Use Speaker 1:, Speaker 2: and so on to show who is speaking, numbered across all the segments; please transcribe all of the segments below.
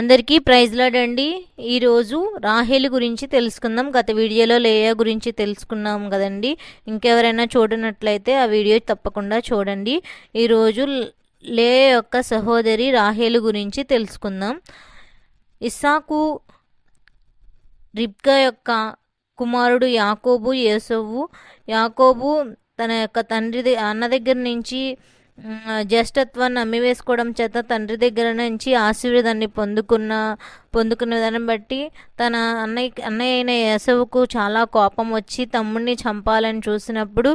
Speaker 1: అందరికీ ప్రైజ్ లాడండి. ఈరోజు రాహేలు గురించి తెలుసుకుందాం. గత వీడియోలో లేయా గురించి తెలుసుకున్నాం కదండి. ఇంకెవరైనా చూడనట్లయితే ఆ వీడియో తప్పకుండా చూడండి. ఈరోజు లే యొక్క సహోదరి రాహేలు గురించి తెలుసుకుందాం. ఇస్సాకు రిబ్కా యొక్క కుమారుడు యాకోబు యేసవ్వు. యాకోబు తన యొక్క తండ్రి అన్న దగ్గర నుంచి జ్యేష్ఠత్వాన్ని అమ్మివేసుకోవడం చేత తండ్రి దగ్గర నుంచి ఆశీర్వాదాన్ని పొందుకున్న పొందుకున్న విధానం బట్టి తన అన్నయ్య అన్నయ్య అయిన యేసవుకు చాలా కోపం వచ్చి తమ్ముడిని చంపాలని చూసినప్పుడు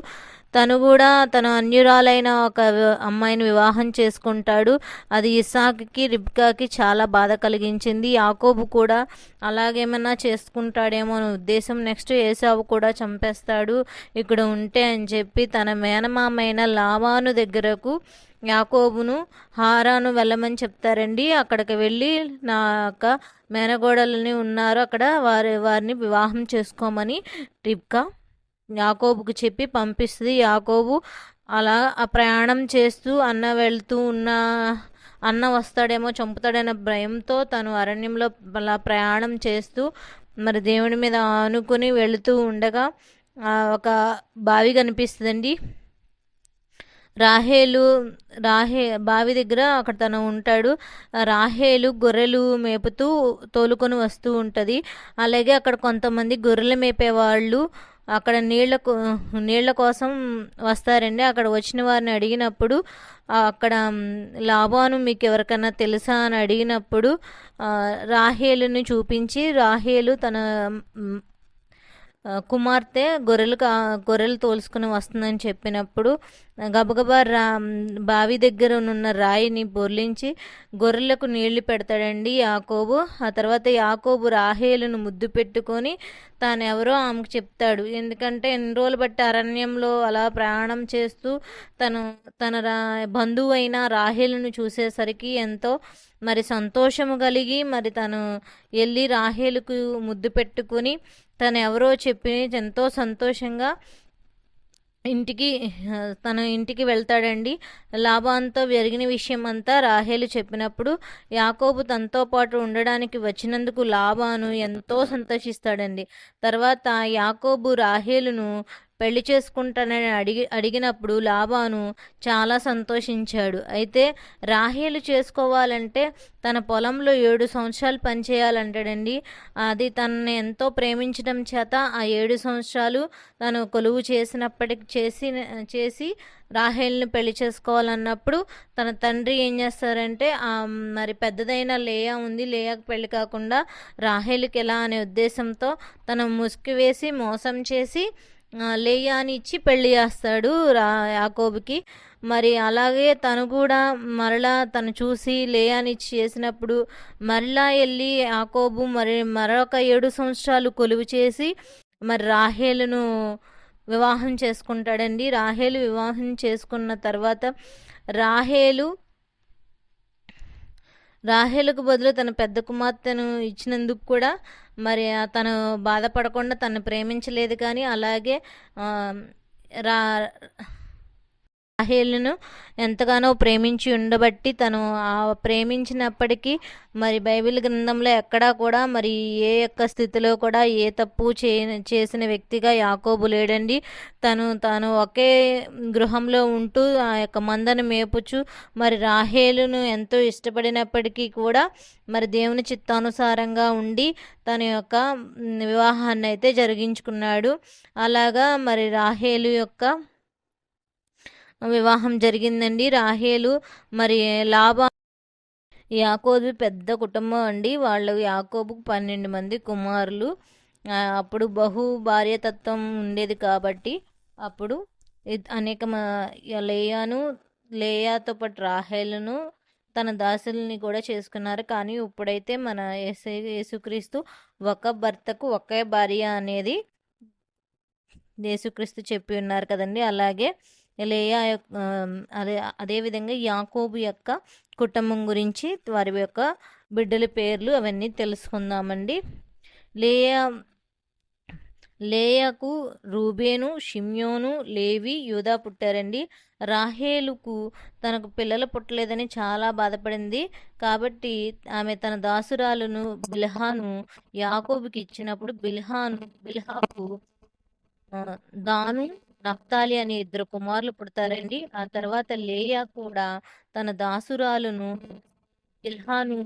Speaker 1: తను కూడా తన అన్యురాలైన ఒక అమ్మాయిని వివాహం చేసుకుంటాడు. అది ఇసాక్కి రిబ్కాకి చాలా బాధ కలిగించింది. యాకోబు కూడా అలాగేమన్నా చేసుకుంటాడేమో అనే ఉద్దేశం నెక్స్ట్ ఏసావు కూడా చంపేస్తాడు. ఇక్కడ ఉంటే అని చెప్పి తన మేనమామైన లావాను దగ్గరకు యాకోబును హారాను వెళ్ళమని చెప్తారండి. అక్కడికి వెళ్ళి నా యొక్క మేనగోడలని ఉన్నారు. అక్కడ వారి వారిని వివాహం చేసుకోమని రిబ్కా యాకోబుకు చెప్పి పంపిస్తుంది. యాకోబు అలా ఆ ప్రయాణం చేస్తూ అన్న వెళ్తూ ఉన్న అన్న వస్తాడేమో చంపుతాడనే భయంతో తను అరణ్యంలో అలా ప్రయాణం చేస్తూ మరి దేవుని మీద ఆనుకుని వెళుతూ ఉండగా ఒక బావి కనిపిస్తుందండి. రాహేలు రాహే బావి దగ్గర అక్కడ తను ఉంటాడు. రాహేలు గొర్రెలు మేపుతూ తోలుకొని వస్తూ ఉంటుంది. అలాగే అక్కడ కొంతమంది గొర్రెలు మేపేవాళ్ళు అక్కడ నీళ్ళ నీళ్ళ కోసం వస్తారండి. అక్కడ వచ్చిన వారిని అడిగినప్పుడు అక్కడ లాభాను మీకు ఎవరికైనా తెలుసా అని అడిగినప్పుడు రాహేలుని చూపించి రాహేలు తన కుమార్తె గొర్రెలు గొర్రెలు తోలుసుకుని వస్తుందని చెప్పినప్పుడు గబగబా రా బావి దగ్గర ఉన్న రాయిని బొర్లించి గొర్రెలకు నీళ్ళు పెడతాడండి యాకోబు. ఆ తర్వాత యాకోబు రాహేలును ముద్దు పెట్టుకొని తాను ఎవరో ఆమెకు చెప్తాడు. ఎందుకంటే ఎన్ని రోజులు బట్టి అరణ్యంలో అలా ప్రయాణం చేస్తూ తను తన రా బంధువు అయిన రాహేలును చూసేసరికి ఎంతో మరి సంతోషము కలిగి మరి తను వెళ్ళి రాహేలుకు ముద్దు పెట్టుకుని తను ఎవరో చెప్పి ఎంతో సంతోషంగా ఇంటికి తన ఇంటికి వెళ్తాడండి. లాభంతో జరిగిన విషయం అంతా రాహేలు చెప్పినప్పుడు యాకోబు తనతో పాటు ఉండడానికి వచ్చినందుకు లాభాను ఎంతో సంతోషిస్తాడండి. తర్వాత యాకోబు రాహేలును పెళ్ళి చేసుకుంటానని అడిగి అడిగినప్పుడు లాభాను చాలా సంతోషించాడు. అయితే రాహేలు చేసుకోవాలంటే తన పొలంలో ఏడు సంవత్సరాలు పనిచేయాలంటాడండి అది తనని ఎంతో ప్రేమించడం చేత ఆ ఏడు సంవత్సరాలు తను కొలువు చేసినప్పటికి చేసి చేసి రాహేల్ని పెళ్ళి చేసుకోవాలన్నప్పుడు తన తండ్రి ఏం చేస్తారంటే మరి పెద్దదైన లేయా ఉంది లేయాకు పెళ్ళి కాకుండా రాహేల్కి ఎలా అనే ఉద్దేశంతో తన ముసుగు వేసి మోసం చేసి లేయాని ఇచ్చి పెళ్ళి చేస్తాడు రా యాకోబుకి. మరి అలాగే తను కూడా మరలా తను చూసి లేయాని ఇచ్చి చేసినప్పుడు మరలా వెళ్ళి యాకోబు మరి మరొక ఏడు సంవత్సరాలు కొలువు చేసి మరి రాహేలును వివాహం చేసుకుంటాడండి. రాహేలు వివాహం చేసుకున్న తర్వాత రాహేలు రాహేలుకు బదులు తన పెద్ద కుమార్తెను ఇచ్చినందుకు కూడా మరి తను బాధపడకుండా తను ప్రేమించలేదు కానీ అలాగే రా రాహేలును ఎంతగానో ప్రేమించి ఉండబట్టి తను ఆ ప్రేమించినప్పటికీ మరి బైబిల్ గ్రంథంలో ఎక్కడా కూడా మరి ఏ యొక్క స్థితిలో కూడా ఏ తప్పు చే చేసిన వ్యక్తిగా యాకోబు లేడండి. తను తాను ఒకే గృహంలో ఉంటూ ఆ యొక్క మందను మేపుచు మరి రాహేలును ఎంతో ఇష్టపడినప్పటికీ కూడా మరి దేవుని చిత్తానుసారంగా ఉండి తన యొక్క వివాహాన్ని అయితే జరిగించుకున్నాడు. అలాగా మరి రాహేలు యొక్క వివాహం జరిగిందండి. రాహేలు మరి లాభ యాకోబు పెద్ద కుటుంబం అండి. వాళ్ళు యాకోబుకు పన్నెండు మంది కుమారులు. అప్పుడు బహు భార్యతత్వం ఉండేది కాబట్టి అప్పుడు అనేక లేయాను లేయాతో పాటు రాహేలును తన దాసుల్ని కూడా చేసుకున్నారు. కానీ ఇప్పుడైతే మన యేసు యేసుక్రీస్తు ఒక భర్తకు ఒకే భార్య అనేది యేసుక్రీస్తు చెప్పి ఉన్నారు కదండి. అలాగే లేయా అదే అదేవిధంగా యాకోబు యొక్క కుటుంబం గురించి వారి యొక్క బిడ్డల పేర్లు అవన్నీ తెలుసుకుందామండి. లేయా లేయకు రూబేను షిమ్యోను లేవి యూదా పుట్టారండి. రాహేలుకు తనకు పిల్లలు పుట్టలేదని చాలా బాధపడింది. కాబట్టి ఆమె తన దాసురాలను బిల్హాను యాకోబుకి ఇచ్చినప్పుడు బిల్హాను బిల్హాకు దాను నఫ్తాలి అనే ఇద్దరు కుమారులు పుడతారండి. ఆ తర్వాత లేయా కూడా తన దాసురాలను ఇల్హాను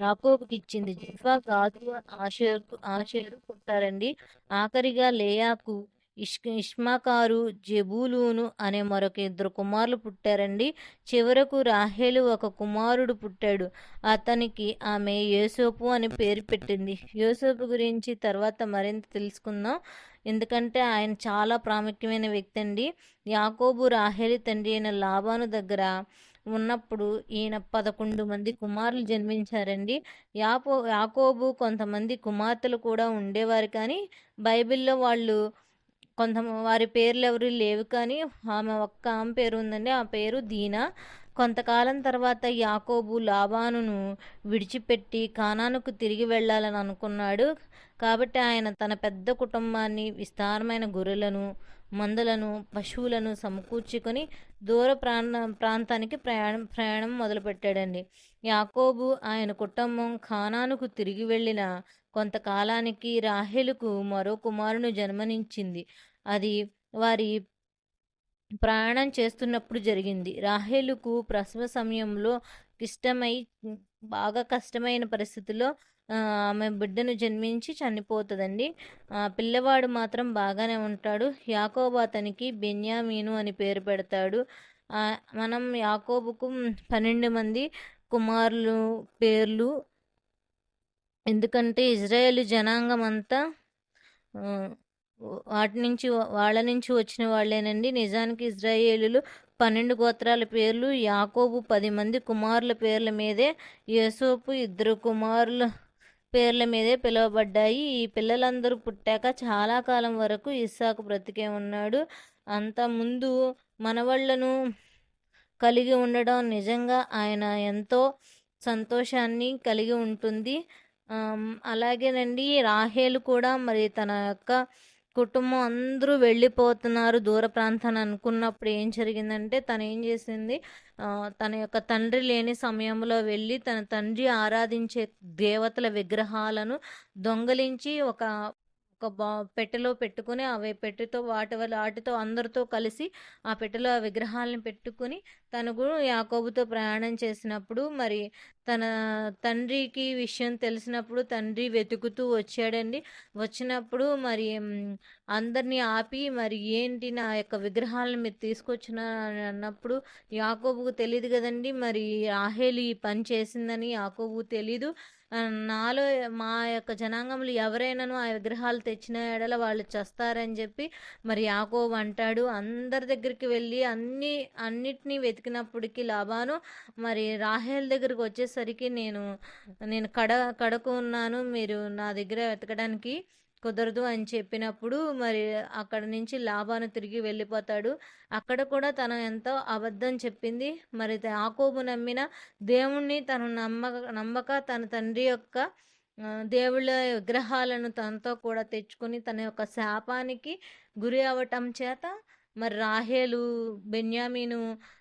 Speaker 1: యాకోబుకి ఇచ్చింది. జిఫా గాదు ఆషేరు ఆషేరు పుట్టారండి ఆఖరిగా లేయాకు ఇష్ ఇష్మాకారు జబూలూను అనే మరొక ఇద్దరు కుమారులు పుట్టారండి. చివరకు రాహేలు ఒక కుమారుడు పుట్టాడు. అతనికి ఆమె యోసోపు అని పేరు పెట్టింది. యోసోపు గురించి తర్వాత మరింత తెలుసుకుందాం. ఎందుకంటే ఆయన చాలా ప్రాముఖ్యమైన వ్యక్తి అండి యాకోబు రాహేలి తండ్రి అయిన లాభాను దగ్గర ఉన్నప్పుడు ఈయన పదకొండు మంది కుమారులు జన్మించారండి. యాపో యాకోబు కొంతమంది కుమార్తెలు కూడా ఉండేవారు కానీ బైబిల్లో వాళ్ళు కొంత వారి పేర్లు ఎవరు లేవు కానీ ఆమె ఒక్క ఆమె పేరు ఉందండి. ఆ పేరు దీనా. కొంతకాలం తర్వాత యాకోబు లాభానును విడిచిపెట్టి కానానుకు తిరిగి వెళ్ళాలని అనుకున్నాడు. కాబట్టి ఆయన తన పెద్ద కుటుంబాన్ని విస్తారమైన గొర్రెలను మందలను పశువులను సమకూర్చుకొని దూర ప్రాంత ప్రాంతానికి ప్రయాణం ప్రయాణం మొదలుపెట్టాడండి. యాకోబు ఆయన కుటుంబం ఖానానుకు తిరిగి వెళ్ళిన కొంతకాలానికి రాహెలుకు మరో కుమారుని జన్మనించింది అది వారి ప్రయాణం చేస్తున్నప్పుడు జరిగింది. రాహేలుకు ప్రసవ సమయంలో క్లిష్టమై బాగా కష్టమైన పరిస్థితిలో ఆమె బిడ్డను జన్మించి చనిపోతుందండి. పిల్లవాడు మాత్రం బాగానే ఉంటాడు. యాకోబు అతనికి బెన్యామీను అని పేరు పెడతాడు. మనం యాకోబుకు పన్నెండు మంది కుమారులు పేర్లు. ఎందుకంటే ఇజ్రాయేల్ జనాంగం అంతా వాటి నుంచి వాళ్ళ నుంచి వచ్చిన వాళ్ళేనండి. నిజానికి ఇజ్రాయేలులు పన్నెండు గోత్రాల పేర్లు యాకోబు పది మంది కుమారుల పేర్ల మీదే యేసోపు ఇద్దరు కుమారుల పేర్ల మీదే పిలువబడ్డాయి. ఈ పిల్లలందరూ పుట్టాక చాలా కాలం వరకు ఇస్సాకు బ్రతికే ఉన్నాడు. అంత ముందు మనవాళ్ళను కలిగి ఉండడం నిజంగా ఆయన ఎంతో సంతోషాన్ని కలిగి ఉంటుంది. అలాగేనండి. రాహేలు కూడా మరి తన యొక్క కుటుంబం అందరూ వెళ్ళిపోతున్నారు దూర ప్రాంతాన్ని అనుకున్నప్పుడు ఏం జరిగిందంటే తను ఏం చేసింది? తన యొక్క తండ్రి లేని సమయంలో వెళ్ళి తన తండ్రి ఆరాధించే దేవతల విగ్రహాలను దొంగలించి ఒక ఒక బా పెట్టెలో పెట్టుకుని అవి పెట్టెతో వాటి వల్ల వాటితో అందరితో కలిసి ఆ పెట్టెలో ఆ విగ్రహాలను పెట్టుకుని తను కూడా యాకోబుతో ప్రయాణం చేసినప్పుడు మరి తన తండ్రికి విషయం తెలిసినప్పుడు తండ్రి వెతుకుతూ వచ్చాడండి. వచ్చినప్పుడు మరి అందరినీ ఆపి మరి ఏంటి నా యొక్క విగ్రహాలను మీరు తీసుకొచ్చిన అన్నప్పుడు యాకోబుకు తెలియదు కదండి. మరి ఆహేలు పని చేసిందని యాకోబు తెలీదు. నాలో మా యొక్క జనాంగంలో ఎవరైనాను ఆ విగ్రహాలు తెచ్చిన ఎడల వాళ్ళు చస్తారని చెప్పి మరి యాకోబు అంటాడు. అందరి దగ్గరికి వెళ్ళి అన్ని అన్నిటినీ వెతికినప్పటికీ లాభాను మరి రాహేల్ దగ్గరికి వచ్చేసరికి నేను నేను కడ కడకు ఉన్నాను. మీరు నా దగ్గర వెతకడానికి కుదరదు అని చెప్పినప్పుడు మరి అక్కడ నుంచి లాభాను తిరిగి వెళ్ళిపోతాడు. అక్కడ కూడా తను ఎంతో అబద్ధం చెప్పింది. మరి ఆకోబు నమ్మిన దేవుణ్ణి తను నమ్మక నమ్మక తన తండ్రి యొక్క దేవుళ్ళ విగ్రహాలను తనతో కూడా తెచ్చుకొని తన యొక్క శాపానికి గురి అవటం చేత మరి రాహేలు బెన్యామీను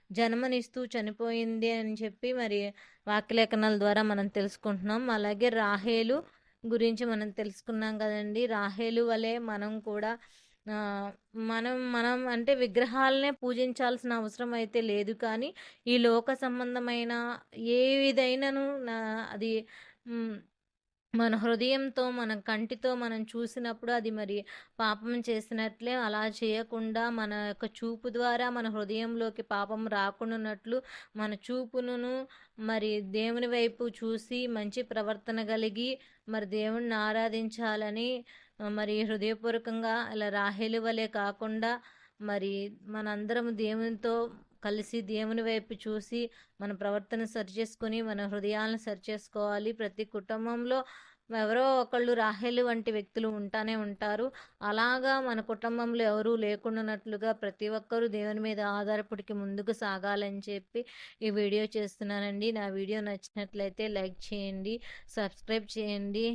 Speaker 1: జన్మనిస్తూ చనిపోయింది అని చెప్పి మరి వాక్యలేఖనాల ద్వారా మనం తెలుసుకుంటున్నాం. అలాగే రాహేలు గురించి మనం తెలుసుకున్నాం కదండి. రాహేలు వలె మనం కూడా మనం మనం అంటే విగ్రహాలనే పూజించాల్సిన అవసరం అయితే లేదు. కానీ ఈ లోక సంబంధమైన ఏ విధైనను అది మన హృదయంతో మన కంటితో మనం చూసినప్పుడు అది మరి పాపం చేసినట్లే అలా చేయకుండా మన యొక్క చూపు ద్వారా మన హృదయంలోకి పాపం రాకుండానట్లు మన చూపును మరి దేవుని వైపు చూసి మంచి ప్రవర్తన కలిగి మరి దేవుణ్ణి ఆరాధించాలని మరి హృదయపూర్వకంగా ఇలా రాహేలు వలె కాకుండా మరి మనందరం దేవునితో కలిసి దేవుని వైపు చూసి మన ప్రవర్తన సరి చేసుకొని మన హృదయాలను సరి చేసుకోవాలి. ప్రతి కుటుంబంలో ఎవరో ఒకళ్ళు రాహేలు వంటి వ్యక్తులు ఉంటానే ఉంటారు. అలాగా మన కుటుంబంలో ఎవరూ లేకుండానట్లుగా ప్రతి ఒక్కరూ దేవుని మీద ఆధారపడికి ముందుకు సాగాలని చెప్పి ఈ వీడియో చేస్తున్నానండి. నా వీడియో నచ్చినట్లయితే లైక్ చేయండి సబ్స్క్రైబ్ చేయండి.